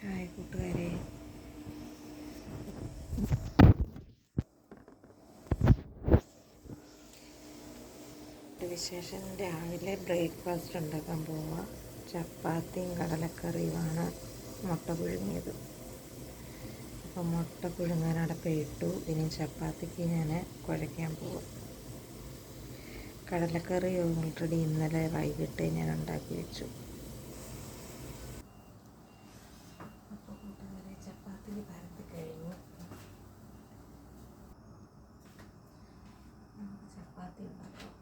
Hi കൂട്ടുകാരെ. വിശേഷം രാവിലെ ബ്രേക്ക്ഫാസ്റ്റ് ഉണ്ടാക്കാൻ പോവുക ചപ്പാത്തിയും കടലക്കറിയുമാണ് മുട്ട പുഴുങ്ങിയത്. അപ്പോൾ മുട്ട പുഴുങ്ങാൻ അടപ്പിട്ടു ഇനി ചപ്പാത്തിക്ക് ഞാൻ കുഴയ്ക്കാൻ പോവുക കടലക്കറി ഓൾറെഡി ഇന്നലെ വൈകിട്ട് ഞാൻ ഉണ്ടാക്കി വെച്ചു അപ്പോൾ കൂട്ടുകാരെ ചപ്പാത്തി പരത്തി കഴിഞ്ഞു നമുക്ക് ചപ്പാത്തി ഉണ്ടാക്കാം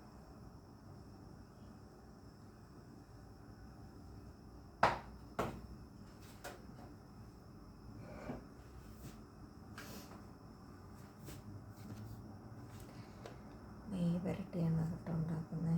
നെയ്യ് പുരട്ടിയാണ് കേട്ടോ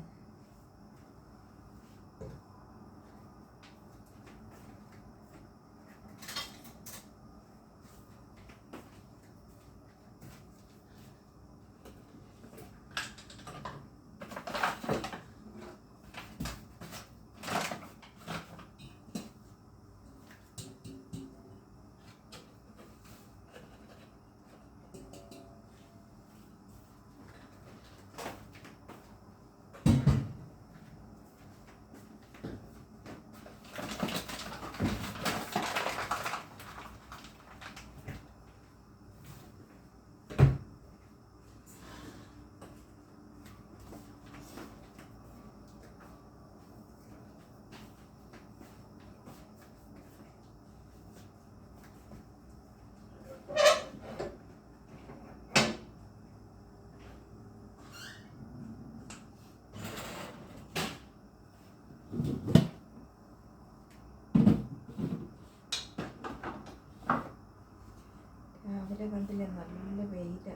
രാവിലെ കണ്ടില്ലേ നല്ല വെയില.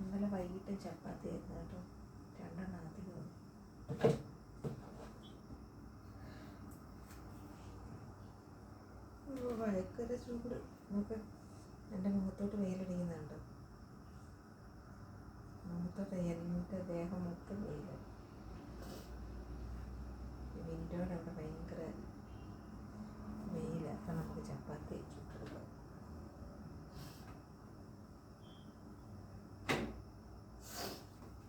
ഇന്നലെ വൈകിട്ട് ചപ്പാത്തി ആയിരുന്നു കേട്ടോ. രണ്ടെണ്ണം അധികം ഭയങ്കര ചൂട്. നമുക്ക് എന്റെ മുഖത്തോട്ട് വെയിലടിക്കുന്നുണ്ട്. മുഖത്തോട്ട് എന്റെ ദേഹം മൊത്തം വെയിലാണ് വിൻഡോയുടെ അവിടെ ഭയങ്കര വെയിൽ അപ്പം നമുക്ക് ചപ്പാത്തി ചുട്ടെടുക്കാം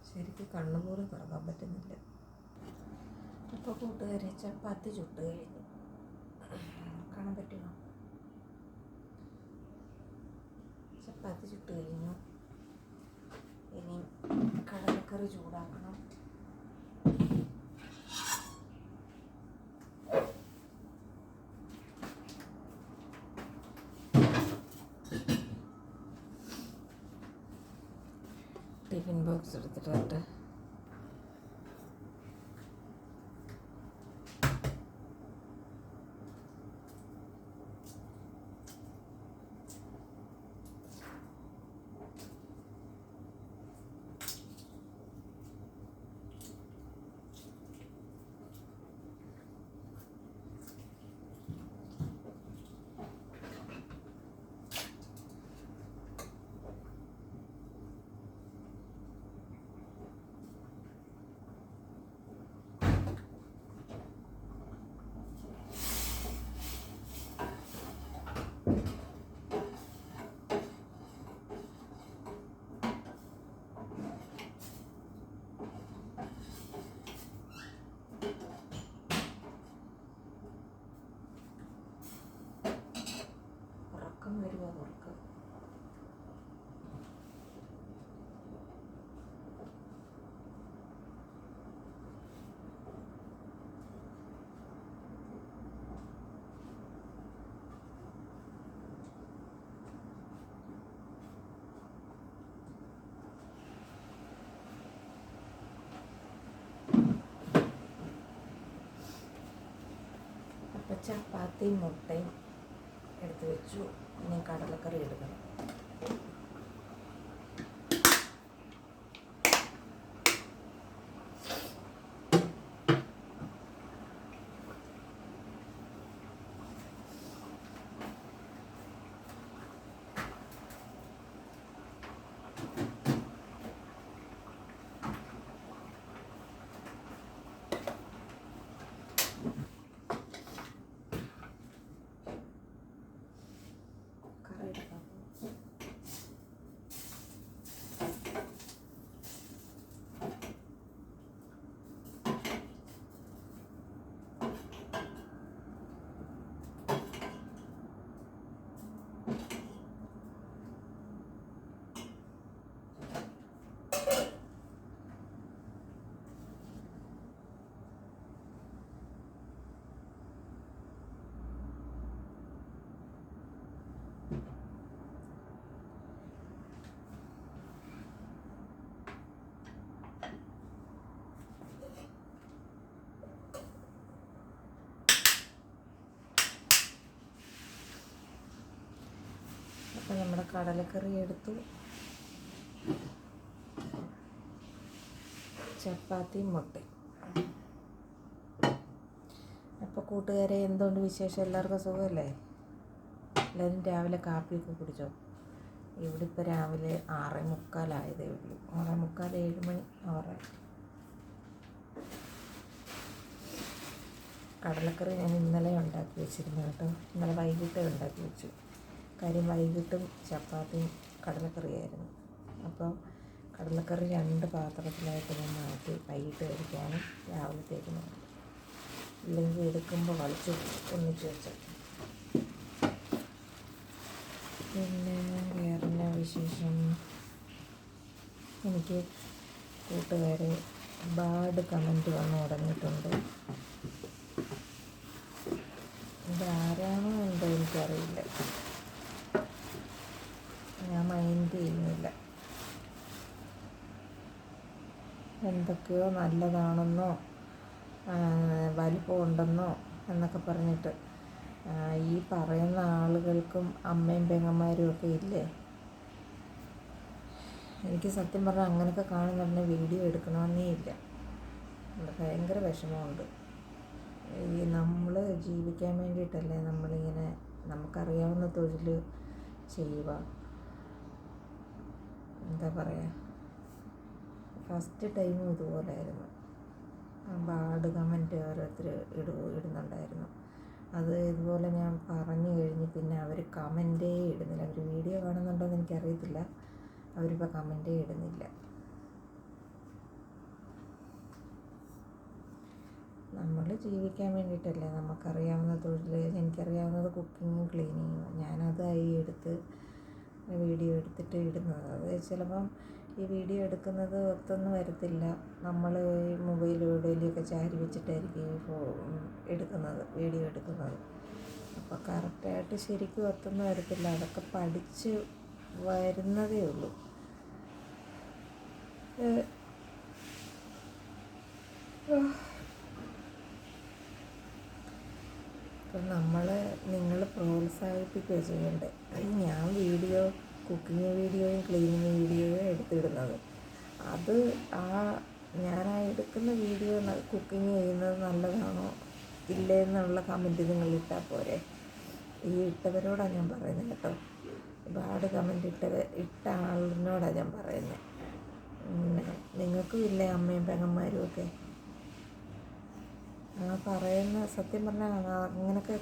ശരിക്കും കണ്ണുപോലും തുറക്കാൻ പറ്റുന്നില്ല. അപ്പോൾ കൂട്ടുകാരെ ചപ്പാത്തി ചുട്ട് കഴിഞ്ഞു. കാണാൻ പറ്റുമോ? ചപ്പാത്തി ചുട്ട് കഴിഞ്ഞു. ഇനി കടലക്കറി ചൂടാക്കണം. ടിഫിൻ ബോക്സ് എടുത്തിട്ട് അപ്പം ചപ്പാത്തിയും മുട്ടയും എടുത്ത് വെച്ചു. ഇനി കടലക്കറി എടുക്കണം. കടലക്കറി എടുത്തു. ചപ്പാത്തി മുട്ട. അപ്പോൾ കൂട്ടുകാരെ എന്തുകൊണ്ട് വിശേഷം? എല്ലാവർക്കും സുഖമല്ലേ? എല്ലാവരും രാവിലെ കാപ്പിയൊക്കെ കുടിച്ചോ? ഇവിടെ ഇപ്പോൾ രാവിലെ ആറേ മുക്കാലായതേ ഉള്ളൂ. ആറേ മുക്കാൽ ഏഴ് മണി ആറായി കടലക്കറി ഞാൻ ഇന്നലെ ഉണ്ടാക്കി വെച്ചിരുന്നു കേട്ടോ. ഇന്നലെ വൈകിട്ടേ ഉണ്ടാക്കി വെച്ചു. കാര്യം വൈകിട്ടും ചപ്പാത്തിയും കടലക്കറിയായിരുന്നു. അപ്പോൾ കടലക്കറി രണ്ട് പാത്രത്തിലായിട്ട് ഞാൻ മാറ്റി വൈകിട്ട് കഴിക്കാനും രാവിലത്തേക്ക് മാറ്റി. ഇല്ലെങ്കിൽ എടുക്കുമ്പോൾ വലിച്ച് ഒന്നിച്ച് വെച്ചു പിന്നെ വേറെ വിശേഷം? എനിക്ക് കൂട്ടുകാരെ ഒരുപാട് കമന്റ് വന്ന് തുടങ്ങിയിട്ടുണ്ട്. ഇതാരാണോ എന്തോ എനിക്കറിയില്ല. എന്തൊക്കെയോ നല്ലതാണെന്നോ വലിപ്പമുണ്ടെന്നോ എന്നൊക്കെ പറഞ്ഞിട്ട് ഈ പറയുന്ന ആളുകൾക്കും അമ്മയും പെങ്ങന്മാരും ഒക്കെ ഇല്ലേ? എനിക്ക് സത്യം പറഞ്ഞാൽ അങ്ങനെയൊക്കെ കാണുന്നുണ്ടെ വീഡിയോ എടുക്കണമെന്നേ ഇല്ല. ഭയങ്കര വിഷമമുണ്ട്. ഈ നമ്മൾ ജീവിക്കാൻ വേണ്ടിയിട്ടല്ലേ നമ്മളിങ്ങനെ നമുക്കറിയാവുന്ന തൊഴിൽ ചെയ്യുക. എന്താ പറയുക ഫസ്റ്റ് ടൈമും ഇതുപോലായിരുന്നു. ബാഡ് കമന്റ് ഓരോരുത്തർ ഇടു ഇടുന്നുണ്ടായിരുന്നു. അത് ഇതുപോലെ ഞാൻ പറഞ്ഞു കഴിഞ്ഞ് പിന്നെ അവർ കമന്റേ ഇടുന്നില്ല. അവർ വീഡിയോ കാണുന്നുണ്ടോ എന്ന് എനിക്കറിയത്തില്ല. അവരിപ്പോൾ കമന്റേ ഇടുന്നില്ല. നമ്മൾ ജീവിക്കാൻ വേണ്ടിയിട്ടല്ലേ നമുക്കറിയാവുന്ന തൊഴിൽ എനിക്കറിയാവുന്നത് കുക്കിങ്ങും ക്ലീനിങ്ങും. ഞാനതായി എടുത്ത് വീഡിയോ എടുത്തിട്ട് ഇടുന്നത്. അത് ചിലപ്പം ഈ വീഡിയോ എടുക്കുന്നത് ഒത്തൊന്നും വരത്തില്ല. നമ്മൾ ഈ എവിടെയെങ്കിലുമൊക്കെ ചാരി വെച്ചിട്ടായിരിക്കും ഫോ എടുക്കുന്നത് വീഡിയോ എടുക്കുന്നത്. അപ്പോൾ കറക്റ്റായിട്ട് ശരിക്കും ഒത്തൊന്നും വരത്തില്ല. അതൊക്കെ പഠിച്ച് വരുന്നതേ ഉള്ളൂ. അപ്പം നമ്മൾ നിങ്ങൾ പ്രോത്സാഹിപ്പിക്കുകയോ ചെയ്യണ്ടേ? ഞാൻ വീഡിയോ കുക്കിംഗ് വീഡിയോയും ക്ലീനിങ് വീഡിയോയും എടുത്തിടുന്നത്. അത് ആ ഞാൻ എടുക്കുന്ന വീഡിയോ കുക്കിംഗ് ചെയ്യുന്നത് നല്ലതാണോ ഇല്ലേ എന്നുള്ള കമന്റ് നിങ്ങൾ ഇട്ടാൽ പോരെ. ഈ ഇട്ടവരോടാണ് ഞാൻ പറയുന്നത് കേട്ടോ. ഒരുപാട് കമന്റ് ഇട്ടവർ ഇട്ട ആളിനോടാണ് ഞാൻ പറയുന്നത് നിങ്ങൾക്കും ഇല്ലേ അമ്മയും പെങ്ങന്മാരും ഒക്കെ? ആ പറയുന്ന സത്യം പറഞ്ഞാൽ അങ്ങനെയൊക്കെ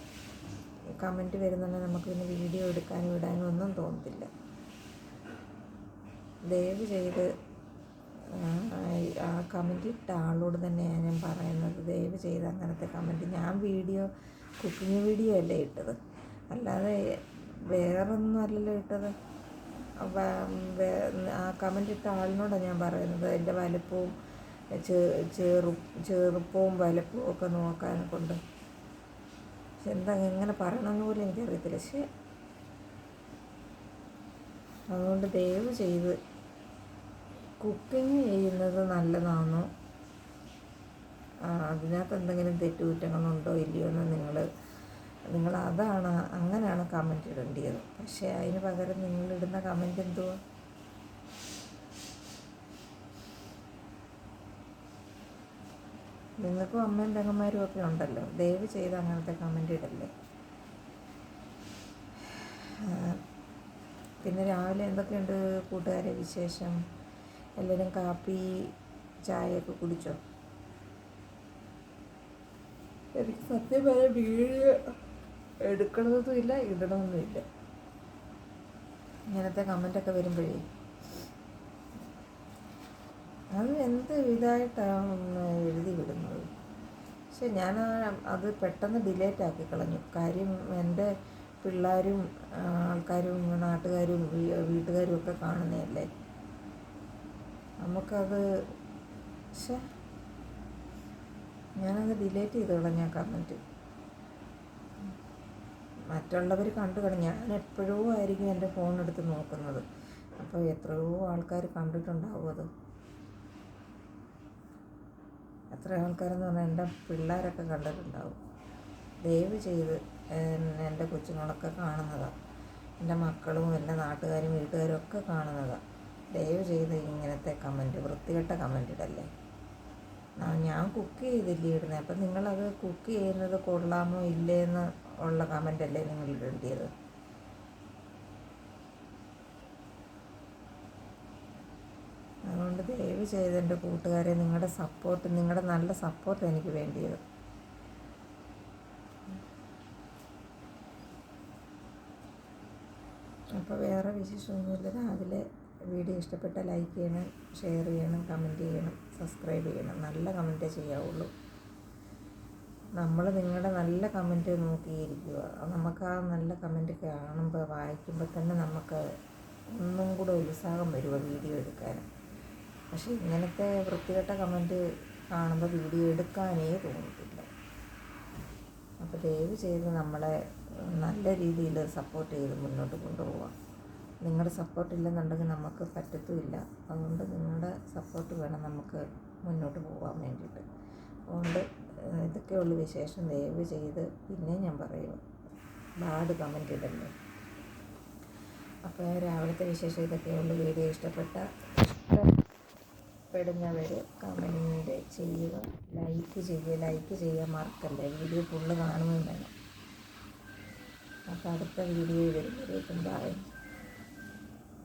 കമന്റ് വരുന്നുണ്ടെങ്കിൽ നമുക്ക് പിന്നെ വീഡിയോ എടുക്കാനും ഇടാനും ഒന്നും തോന്നത്തില്ല. ദയവ് ചെയ്ത് ആ, കമന്റ് ഇട്ട ആളോട് തന്നെയാണ് ഞാൻ പറയുന്നത്. ദയവ് ചെയ്ത് അങ്ങനത്തെ കമന്റ് ഞാൻ വീഡിയോ കുക്കിംഗ് വീഡിയോ അല്ലേ ഇട്ടത്? അല്ലാതെ വേറൊന്നും അല്ലല്ലോ ഇട്ടത്. ആ കമന്റ് ഇട്ട ആളിനോടാണ് ഞാൻ പറയുന്നത്. എന്റെ വലുപ്പവും ചെറു ചെറുപ്പവും വലുപ്പവും ഒക്കെ നോക്കാൻ കൊണ്ട്. പക്ഷെ എന്താ എങ്ങനെ പറയണമെന്ന് പോലും എനിക്കറിയത്തില്ല. പക്ഷേ അതുകൊണ്ട് ദയവ് ചെയ്ത് കുക്കിംഗ് ചെയ്യുന്നത് നല്ലതാണോ? അതിനകത്ത് എന്തെങ്കിലും തെറ്റുകുറ്റങ്ങളുണ്ടോ ഇല്ലയോ എന്ന് നിങ്ങൾ നിങ്ങൾ അതാണ് അങ്ങനെയാണ് കമന്റ് ഇടേണ്ടത് പക്ഷേ അതിന് പകരം നിങ്ങളിടുന്ന കമന്റ് എന്തുവാ? നിങ്ങൾക്കും അമ്മയും പെങ്ങന്മാരും ഒക്കെ ഉണ്ടല്ലോ. ദയവ് ചെയ്ത് അങ്ങനത്തെ കമന്റ് ഇടല്ലേ. പിന്നെ രാവിലെ എന്തൊക്കെയുണ്ട് കൂട്ടുകാരെ വിശേഷം? എല്ലാവരും കാപ്പി ചായയൊക്കെ കുടിച്ചോ? എനിക്ക് സത്യം പറയാൻ വീഡിയോ എടുക്കണതൊന്നും ഇല്ല ഇടണമെന്നും ഇല്ല ഇങ്ങനത്തെ കമന്റൊക്കെ വരുമ്പോഴേ. അത് എന്ത് ഇതായിട്ടാണ് എഴുതി വിടുന്നത്. പക്ഷെ ഞാൻ അത് പെട്ടെന്ന് ഡിലേറ്റ് ആക്കി കളഞ്ഞു. കാര്യം എന്റെ പിള്ളേരും ആൾക്കാരും നാട്ടുകാരും വീട്ടുകാരും ഒക്കെ കാണുന്നതല്ലേ. നമുക്കത് പക്ഷേ ഞാനത് ഡിലേറ്റ് ചെയ്തോളാം ഞാൻ കമന്റ്. മറ്റുള്ളവർ കണ്ടു കാണും. ഞാൻ എപ്പോഴോ ആയിരിക്കും എന്റെ ഫോൺ എടുത്ത് നോക്കുന്നത്. അപ്പോൾ എത്രയോ ആൾക്കാർ കണ്ടിട്ടുണ്ടാവും അത്. എത്ര ആൾക്കാരെന്ന് പറഞ്ഞാൽ എന്റെ പിള്ളേരൊക്കെ കണ്ടിട്ടുണ്ടാവും. ദയവ് ചെയ്ത് എൻ- എന്റെ കൊച്ചുങ്ങളൊക്കെ കാണുന്നതാണ് എന്റെ മക്കളും എന്റെ നാട്ടുകാരും വീട്ടുകാരും ഒക്കെ കാണുന്നതാണ് ദയവ് ചെയ്ത് ഇങ്ങനത്തെ കമന്റ് വൃത്തികെട്ട കമന്റ് ഇടല്ലേ? ഞാൻ കുക്ക് ചെയ്തില്ലേ ഇടുന്നത് അപ്പം നിങ്ങളത് കുക്ക് ചെയ്യുന്നത് കൊള്ളാമോ ഇല്ലേ എന്ന് ഉള്ള കമന്റ് അല്ലേ നിങ്ങൾ ഇടേണ്ടത് അതുകൊണ്ട് ദയവ് ചെയ്ത് എന്റെ കൂട്ടുകാരെ നിങ്ങളുടെ സപ്പോർട്ട് നിങ്ങളുടെ നല്ല സപ്പോർട്ട് എനിക്ക് വേണ്ടിയത്. അപ്പോൾ വേറെ വിശേഷമൊന്നുമില്ല. രാവിലെ വീഡിയോ ഇഷ്ടപ്പെട്ട ലൈക്ക് ചെയ്യണം ഷെയർ ചെയ്യണം കമന്റ് ചെയ്യണം സബ്സ്ക്രൈബ് ചെയ്യണം. നല്ല കമന്റേ ചെയ്യാവുള്ളൂ. നമ്മൾ നിങ്ങളുടെ നല്ല കമന്റ് നോക്കിയിരിക്കുക. നമുക്ക് ആ നല്ല കമന്റ് കാണുമ്പോൾ വായിക്കുമ്പോൾ തന്നെ നമുക്ക് ഒന്നും കൂടെ ഉത്സാഹം വരുമോ വീഡിയോ എടുക്കാൻ. പക്ഷേ ഇങ്ങനത്തെ വൃത്തികെട്ട കമന്റ് കാണുമ്പോൾ വീഡിയോ എടുക്കാനേ തോന്നത്തില്ല. അപ്പോൾ ദയവ് ചെയ്ത് നമ്മളെ നല്ല രീതിയിൽ സപ്പോർട്ട് ചെയ്ത് മുന്നോട്ട് കൊണ്ടുപോകാം നിങ്ങളുടെ സപ്പോർട്ട് ഇല്ലെന്നുണ്ടെങ്കിൽ നമുക്ക് പറ്റത്തുമില്ല. അതുകൊണ്ട് നിങ്ങളുടെ സപ്പോർട്ട് വേണം നമുക്ക് മുന്നോട്ട് പോകാൻ വേണ്ടിയിട്ട്. അതുകൊണ്ട് ഇതൊക്കെയുള്ള വിശേഷം ദയവ് ചെയ്ത് പിന്നെ ഞാൻ പറയുക ബാഡ് കമന്റ് ഇടല്ലേ? അപ്പോൾ രാവിലത്തെ വിശേഷം ഇതൊക്കെയുള്ള. വീഡിയോ ഇഷ്ടപ്പെട്ട ഇഷ്ടപ്പെടുന്നവർ കമന്റ് ചെയ്യുക. ലൈക്ക് ചെയ്യുക. ലൈക്ക് ചെയ്യാൻ മറക്കല്ലേ? വീഡിയോ ഫുള്ള് കാണുകയും വേണം. അപ്പോൾ അടുത്ത വീഡിയോ വരുമ്പോഴേക്കും ബൈ